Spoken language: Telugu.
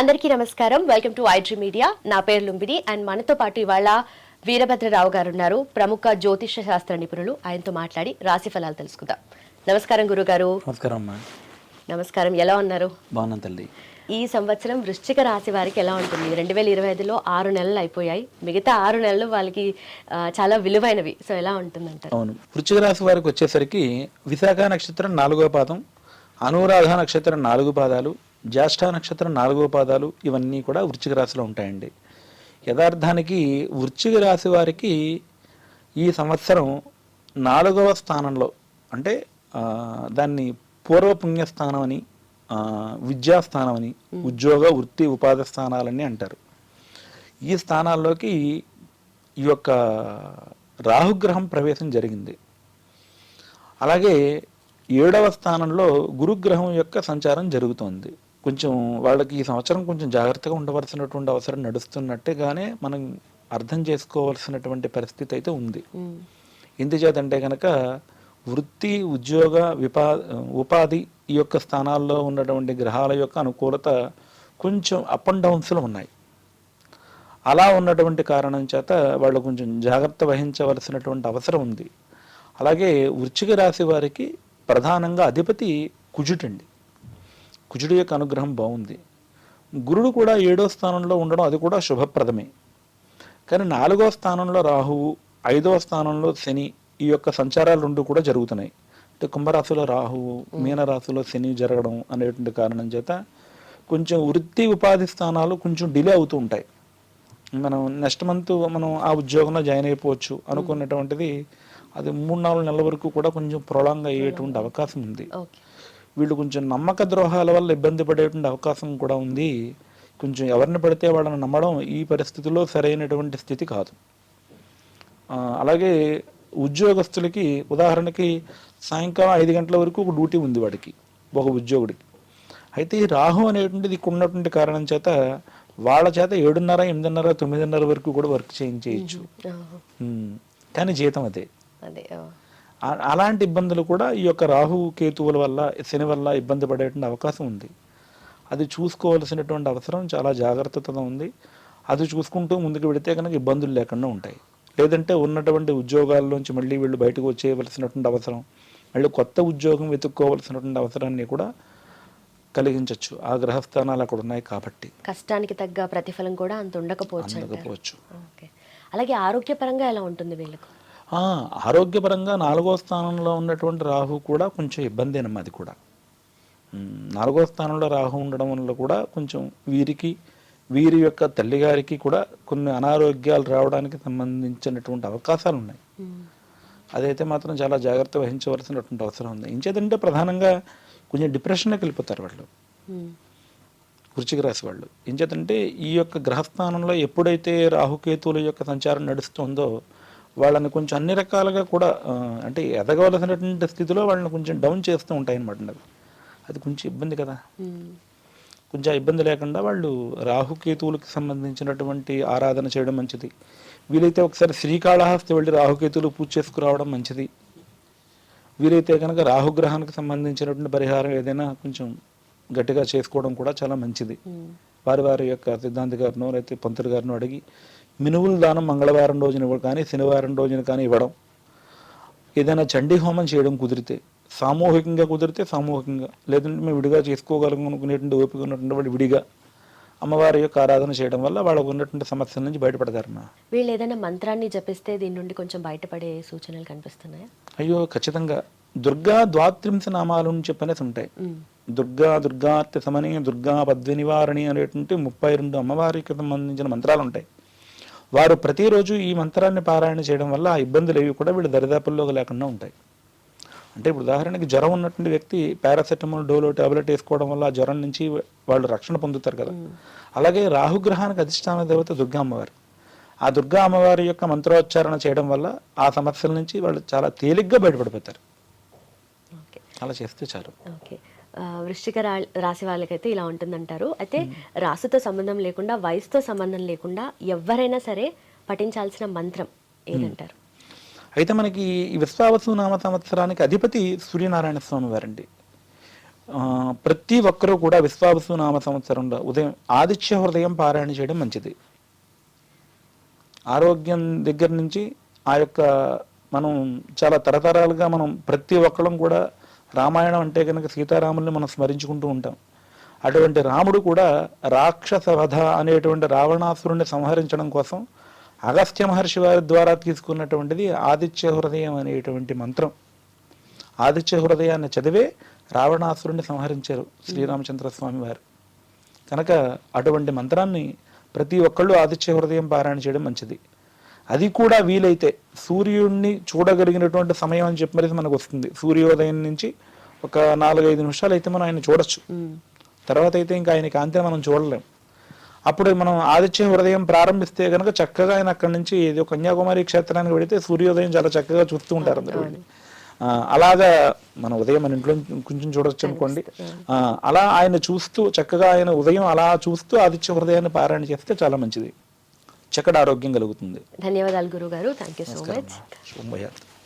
అందరికీ నమస్కారం. వెల్కమ్ టు ఐజీ మీడియా నా పేరు లుంబిని. అండ్ మనతో పాటు ఇవాళ వీరభద్రరావు గారు ఉన్నారు. ప్రముఖ జ్యోతిష శాస్త్ర నిపుణులు. ఆయనతో మాట్లాడి రాశి ఫలాలు తెలుసుకుందాం. నమస్కారం గురుగారు. నమస్కారం నమస్కారం. ఎలా ఉన్నారు? బాగున్నాను తల్లి. ఈ సంవత్సరం వృశ్చిక రాశి వారికి ఎలా ఉంటుంది? రెండు వేల ఇరవై ఐదులో ఆరు నెలలు అయిపోయాయి. మిగతా ఆరు నెలలు వాళ్ళకి చాలా విలువైనవి. సో ఎలా ఉంటుందంటారు? అవును. వృశ్చిక రాశి వారికి వచ్చేసరికి విశాఖ నక్షత్రం నాలుగో పాదం అనురాధ నక్షత్రం నాలుగు పాదాలు జ్యేష్ఠ నక్షత్రం నాలుగో పాదాలు ఇవన్నీ కూడా వృశ్చిక రాశిలో ఉంటాయండి. యథార్థానికి వృశ్చిక రాశి వారికి ఈ సంవత్సరం నాలుగవ స్థానంలో అంటే దాన్ని పూర్వ పుణ్యస్థానం అని విద్యాస్థానం అని ఉద్యోగ వృత్తి ఉపాధి స్థానాలని అంటారు. ఈ స్థానాల్లోకి ఈ యొక్క రాహుగ్రహం ప్రవేశం జరిగింది. అలాగే ఏడవ స్థానంలో గురుగ్రహం యొక్క సంచారం జరుగుతోంది. కొంచెం వాళ్ళకి ఈ సంవత్సరం కొంచెం జాగ్రత్తగా ఉండవలసినటువంటి అవసరం నడుస్తున్నట్టుగానే మనం అర్థం చేసుకోవాల్సినటువంటి పరిస్థితి అయితే ఉంది. ఎందుచేతంటే కనుక వృత్తి ఉద్యోగ విపా ఉపాధి ఈ యొక్క స్థానాల్లో ఉన్నటువంటి గ్రహాల యొక్క అనుకూలత కొంచెం అప్ అండ్ డౌన్స్లో ఉన్నాయి. అలా ఉన్నటువంటి కారణం చేత వాళ్ళు కొంచెం జాగ్రత్త వహించవలసినటువంటి అవసరం ఉంది. అలాగే వృశ్చిక రాశి వారికి ప్రధానంగా అధిపతి కుజుటండి కుజుడు యొక్క అనుగ్రహం బాగుంది. గురుడు కూడా ఏడో స్థానంలో ఉండడం అది కూడా శుభప్రదమే. కానీ నాలుగో స్థానంలో రాహువు ఐదవ స్థానంలో శని ఈ యొక్క సంచారాలు రెండు కూడా జరుగుతున్నాయి. అంటే కుంభరాశిలో రాహువు మీనరాశిలో శని జరగడం అనేటువంటి కారణం చేత కొంచెం వృత్తి ఉపాధి స్థానాలు కొంచెం డిలే అవుతూ ఉంటాయి. మనం నెక్స్ట్ మంత్ మనం ఆ ఉద్యోగంలో జాయిన్ అయిపోవచ్చు అనుకున్నటువంటిది అది మూడు నాలుగు నెలల వరకు కూడా కొంచెం ప్రొలాంగ్ అయ్యేటువంటి అవకాశం ఉంది. వీళ్ళు కొంచెం నమ్మక ద్రోహాల వల్ల ఇబ్బంది పడేటువంటి అవకాశం కూడా ఉంది. కొంచెం ఎవరిని పడితే వాళ్ళని నమ్మడం ఈ పరిస్థితిలో సరైనటువంటి స్థితి కాదు. అలాగే ఉద్యోగస్తులకి ఉదాహరణకి సాయంకాలం ఐదు గంటల వరకు ఒక డ్యూటీ ఉంది వాడికి ఒక ఉద్యోగుడికి. అయితే ఈ రాహు అనేటువంటిది ఇక్కడ ఉన్నటువంటి కారణం చేత వాళ్ళ చేత ఏడున్నర ఎనిమిదిన్నర తొమ్మిదిన్నర వరకు కూడా వర్క్ చేయించేయచ్చు. కానీ జీతం అదే. అలాంటి ఇబ్బందులు కూడా ఈ యొక్క రాహు కేతువుల వల్ల శని వల్ల ఇబ్బంది పడేటువంటి అవకాశం ఉంది. అది చూసుకోవాల్సినటువంటి అవసరం చాలా జాగ్రత్తతో ఉంది. అది చూసుకుంటూ ముందుకు వెళితే కనుక ఇబ్బందులు లేకుండా ఉంటాయి. లేదంటే ఉన్నటువంటి ఉద్యోగాల్లోంచి మళ్ళీ వీళ్ళు బయటకు వచ్చేయవలసినటువంటి అవసరం మళ్ళీ కొత్త ఉద్యోగం వెతుక్కోవలసినటువంటి అవసరాన్ని కూడా కలిగించవచ్చు ఆ గ్రహస్థానాలు అక్కడ ఉన్నాయి కాబట్టి. కష్టానికి తగ్గ ప్రతిఫలం కూడా అంత ఉండకపోవచ్చు అలాగే ఆరోగ్యపరంగా ఎలా ఉంటుంది వీళ్ళకు? ఆరోగ్యపరంగా నాలుగో స్థానంలో ఉన్నటువంటి రాహు కూడా కొంచెం ఇబ్బందేనమ్మా అది కూడా. నాలుగో స్థానంలో రాహు ఉండడం వల్ల కూడా కొంచెం వీరికి వీరి యొక్క తల్లిగారికి కూడా కొన్ని అనారోగ్యాలు రావడానికి సంబంధించినటువంటి అవకాశాలు ఉన్నాయి. అదైతే మాత్రం చాలా జాగ్రత్త వహించవలసినటువంటి అవసరం ఉంది. ఇంచేదంటే ప్రధానంగా కొంచెం డిప్రెషన్లోకి వెళ్ళిపోతారు వాళ్ళు. ఉమ్, వృశ్చిక రాశి వాళ్ళు. చేతంటే ఈ యొక్క గ్రహస్థానంలో ఎప్పుడైతే రాహుకేతువుల యొక్క సంచారం నడుస్తుందో వాళ్ళని కొంచెం అన్ని రకాలుగా కూడా అంటే ఎదగవలసినటువంటి స్థితిలో వాళ్ళని కొంచెం డౌన్ చేస్తూ ఉంటాయి అనమాట అది అది కొంచెం ఇబ్బంది కదా. కొంచెం ఇబ్బంది లేకుండా వాళ్ళు రాహుకేతువులకు సంబంధించినటువంటి ఆరాధన చేయడం మంచిది. వీలైతే ఒకసారి శ్రీకాళహస్తి వెళ్ళి రాహుకేతువులు పూజ చేసుకురావడం మంచిది. వీలైతే కనుక రాహుగ్రహానికి సంబంధించినటువంటి పరిహారం ఏదైనా కొంచెం గట్టిగా చేసుకోవడం కూడా చాలా మంచిది. వారి వారి యొక్క సిద్ధాంతి గారినో లేకపోతే పంతులు గారినో అడిగి మినువుల దానం మంగళవారం రోజున ఇవ్వడం కానీ శనివారం రోజున కానీ ఇవ్వడం. ఏదైనా చండీ హోమం చేయడం కుదిరితే సామూహికంగా కుదిరితే సామూహికంగా లేదంటే మేము విడిగా చేసుకోగలం అనుకునేటువంటి ఓపిక ఉన్నటువంటి వాళ్ళు విడిగా అమ్మవారి యొక్క ఆరాధన చేయడం వల్ల వాళ్ళకు ఉన్నటువంటి సమస్యల నుంచి బయటపడతారమ్మా. వీళ్ళు ఏదైనా మంత్రాన్ని జపిస్తే దీని నుండి కొంచెం బయటపడే సూచనలు కనిపిస్తున్నాయా? అయ్యో ఖచ్చితంగా. దుర్గా ద్వాత్రింశ నామాలు చెప్పనేసి ఉంటాయి. దుర్గా దుర్గాత్య సమని దుర్గా పద్మ నివారణి అనేటువంటి ముప్పై రెండు అమ్మవారికి సంబంధించిన మంత్రాలు ఉంటాయి. వారు ప్రతిరోజు ఈ మంత్రాన్ని పారాయణ చేయడం వల్ల ఆ ఇబ్బందులు ఏవి కూడా వీళ్ళు దరిదాపుల్లోకి లేకుండా ఉంటాయి. అంటే ఇప్పుడు ఉదాహరణకి జ్వరం ఉన్నటువంటి వ్యక్తి పారాసెటమాల్ డోలో టాబ్లెట్ వేసుకోవడం వల్ల ఆ జ్వరం నుంచి వాళ్ళు రక్షణ పొందుతారు కదా. అలాగే రాహుగ్రహానికి అధిష్టాన దేవత దుర్గా అమ్మవారు. ఆ దుర్గా అమ్మవారి యొక్క మంత్రోచ్చారణ చేయడం వల్ల ఆ సమస్యల నుంచి వాళ్ళు చాలా తేలిగ్గా బయటపడిపోతారు. అలా చేస్తే చాలు. ఓకే. వృష్టిక రా- రాశి వాళ్ళకైతే ఇలా ఉంటుందంటారు. అయితే రాశితో సంబంధం లేకుండా వయసుతో సంబంధం లేకుండా ఎవరైనా సరే పఠించాల్సిన మంత్రం ఏదంటారు? అయితే మనకి ఈ విశ్వావసు నామ సంవత్సరానికి అధిపతి సూర్యనారాయణ స్వామి వారండి. ప్రతి ఒక్కరూ కూడా విశ్వావసు నామ సంవత్సరంలో ఉదయం ఆదిత్య హృదయం పారాయణ చేయడం మంచిది. ఆరోగ్యం దగ్గర నుంచి ఆ యొక్క మనం చాలా తరతరాలుగా మనం ప్రతి ఒక్కరం కూడా రామాయణం అంటే కనుక సీతారాముల్ని మనం స్మరించుకుంటూ ఉంటాం. అటువంటి రాముడు కూడా రాక్షస వధ అనేటువంటి రావణాసురుణ్ణి సంహరించడం కోసం అగస్త్య మహర్షి వారి ద్వారా తీసుకున్నటువంటిది ఆదిత్య హృదయం అనేటువంటి మంత్రం. ఆదిత్య హృదయాన్ని చదివే రావణాసురుణ్ణి సంహరించారు శ్రీరామచంద్ర స్వామి వారు. కనుక అటువంటి మంత్రాన్ని ప్రతి ఒక్కళ్ళు ఆదిత్య హృదయం పారాయణ చేయడం మంచిది. అది కూడా వీలైతే సూర్యుడిని చూడగలిగినటువంటి సమయం అని చెప్పి మరి మనకు వస్తుంది సూర్యోదయం నుంచి ఒక నాలుగైదు నిమిషాలు అయితే మనం ఆయన చూడొచ్చు. తర్వాత అయితే ఇంకా ఆయన కాంతిని మనం చూడలేం. అప్పుడు మనం ఆదిత్య హృదయం ప్రారంభిస్తే కనుక చక్కగా ఆయన అక్కడి నుంచి ఏదో కన్యాకుమారి క్షేత్రానికి వెళితే సూర్యోదయం చాలా చక్కగా చూస్తూ ఉంటారు అందరూ. వెళ్ళి. అలాగా మన ఉదయం మన ఇంట్లో కొంచెం చూడొచ్చు అనుకోండి. అలా ఆయన చూస్తూ చక్కగా ఆయన ఉదయం అలా చూస్తూ ఆదిత్య హృదయాన్ని పారాయణ చేస్తే చాలా మంచిది. చక్కటి ఆరోగ్యం కలుగుతుంది. ధన్యవాదాలు గురుగారు. Thank you so much.